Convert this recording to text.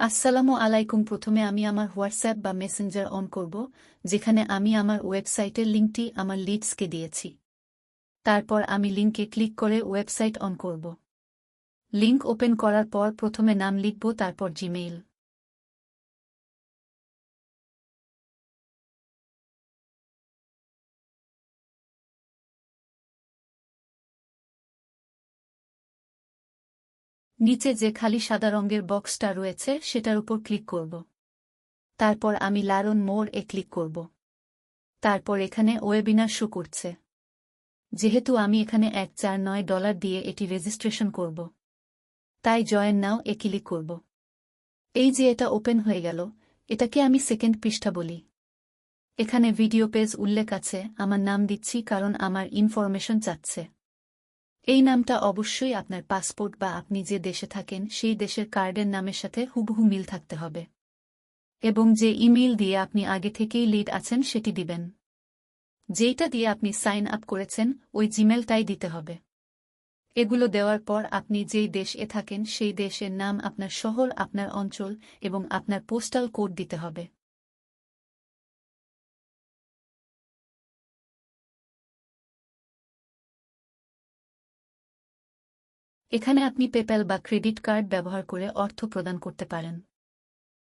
আসসালামু আলাইকুম। প্রথমে আমি আমার হোয়াটসঅ্যাপ বা মেসেঞ্জার অন করব, যেখানে আমি আমার ওয়েবসাইটের লিঙ্কটি আমার লিডসকে দিয়েছি। তারপর আমি লিঙ্কে ক্লিক করে ওয়েবসাইট অন করব। লিঙ্ক ওপেন করার পর প্রথমে নাম লিখব, তারপর জিমেইল। নিচে যে খালি সাদা রঙের বক্সটা রয়েছে সেটার উপর ক্লিক করব। তারপর আমি লারন মোর এ ক্লিক করব। তারপর এখানে ওয়েবিনার শো করছে। যেহেতু আমি এখানে এক চার নয় ডলার দিয়ে এটি রেজিস্ট্রেশন করব। তাই জয়েন নাও এ ক্লিক করব। এই যে এটা ওপেন হয়ে গেল, এটাকে আমি সেকেন্ড পৃষ্ঠা বলি। এখানে ভিডিও পেজ উল্লেখ আছে, আমার নাম দিচ্ছি কারণ আমার ইনফরমেশন চাচ্ছে। এই নামটা অবশ্যই আপনার পাসপোর্ট বা আপনি যে দেশে থাকেন, সেই দেশের কার্ডের নামের সাথে হুবহু মিল থাকতে হবে। এবং যে ইমেইল দিয়ে আপনি আগে থেকেই লিড আছেন, সেটি দিবেন। যেইটা দিয়ে আপনি সাইন আপ করেছেন, ওই জিমেলটাই দিতে হবে। এগুলো দেওয়ার পর আপনি যেই দেশ এ থাকেন, সেই দেশের নাম আপনার শহর, আপনার অঞ্চল এবং আপনার পোস্টাল কোড দিতে হবে। এখানে আপনি পেপ্যাল বা ক্রেডিট কার্ড ব্যবহার করে অর্থ প্রদান করতে পারেন।